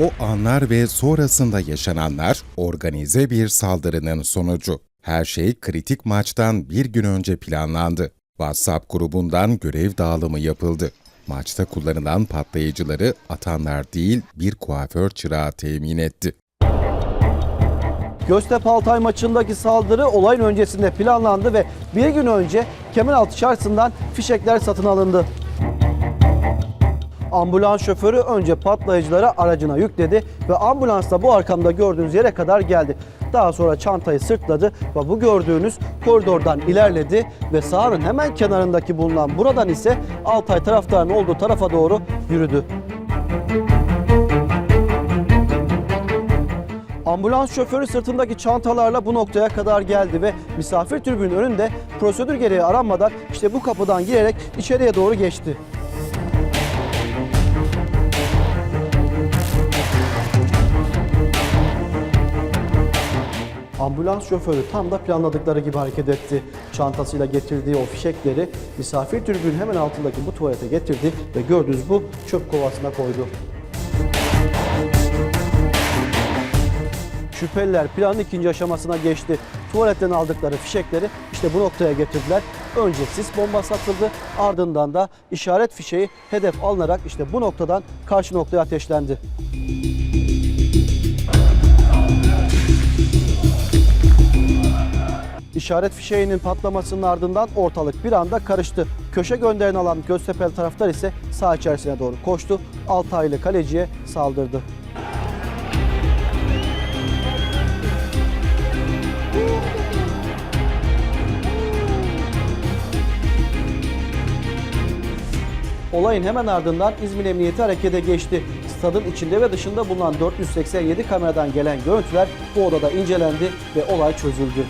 O anlar ve sonrasında yaşananlar organize bir saldırının sonucu. Her şey kritik maçtan bir gün önce planlandı. WhatsApp grubundan görev dağılımı yapıldı. Maçta kullanılan patlayıcıları atanlar değil bir kuaför çırağı temin etti. Göztepe Altay maçındaki saldırı olayın öncesinde planlandı ve bir gün önce Kemeraltı Çarşısı'ndan fişekler satın alındı. Ambulans şoförü önce patlayıcıları aracına yükledi ve ambulansla bu arkamda gördüğünüz yere kadar geldi. Daha sonra çantayı sırtladı ve bu gördüğünüz koridordan ilerledi ve sahanın hemen kenarındaki bulunan buradan ise Altay taraftarının olduğu tarafa doğru yürüdü. Ambulans şoförü sırtındaki çantalarla bu noktaya kadar geldi ve misafir tribünün önünde prosedür gereği aranmadan işte bu kapıdan girerek içeriye doğru geçti. Ambulans şoförü tam da planladıkları gibi hareket etti. Çantasıyla getirdiği o fişekleri misafir tribünün hemen altındaki bu tuvalete getirdi ve gördüğünüz bu çöp kovasına koydu. Şüpheliler planın ikinci aşamasına geçti. Tuvaletten aldıkları fişekleri işte bu noktaya getirdiler. Önce sis bombası atıldı ardından da işaret fişeği hedef alınarak işte bu noktadan karşı noktaya ateşlendi. İşaret fişeğinin patlamasının ardından ortalık bir anda karıştı. Köşe gönderini alan Göztepe'li taraftar ise saha içerisine doğru koştu. Altaylı kaleciye saldırdı. Olayın hemen ardından İzmir Emniyeti harekete geçti. Stadın içinde ve dışında bulunan 487 kameradan gelen görüntüler bu odada incelendi ve olay çözüldü.